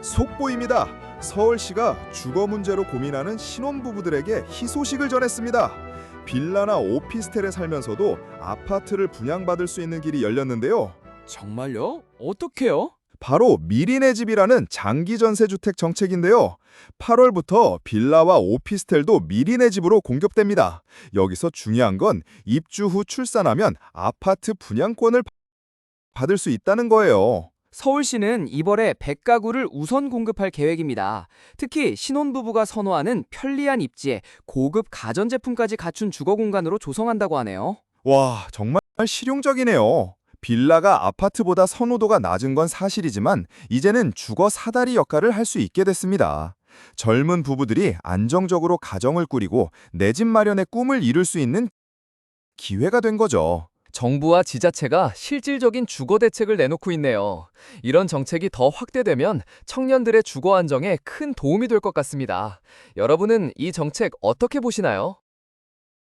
속보입니다. 서울시가 주거 문제로 고민하는 신혼부부들에게 희소식을 전했습니다. 빌라나 오피스텔에 살면서도 아파트를 분양받을 수 있는 길이 열렸는데요. 정말요? 어떻게요? 바로 미리네 집이라는 장기 전세 주택 정책인데요. 8월부터 빌라와 오피스텔도 미리네 집으로 공급됩니다. 여기서 중요한 건 입주 후 출산하면 아파트 분양권을 받을 수 있다는 거예요. 서울시는 이번에 100가구를 우선 공급할 계획입니다. 특히 신혼부부가 선호하는 편리한 입지에 고급 가전제품까지 갖춘 주거 공간으로 조성한다고 하네요. 와, 정말 실용적이네요. 빌라가 아파트보다 선호도가 낮은 건 사실이지만 이제는 주거 사다리 역할을 할 수 있게 됐습니다. 젊은 부부들이 안정적으로 가정을 꾸리고 내 집 마련의 꿈을 이룰 수 있는 기회가 된 거죠. 정부와 지자체가 실질적인 주거 대책을 내놓고 있네요. 이런 정책이 더 확대되면 청년들의 주거 안정에 큰 도움이 될 것 같습니다. 여러분은 이 정책 어떻게 보시나요?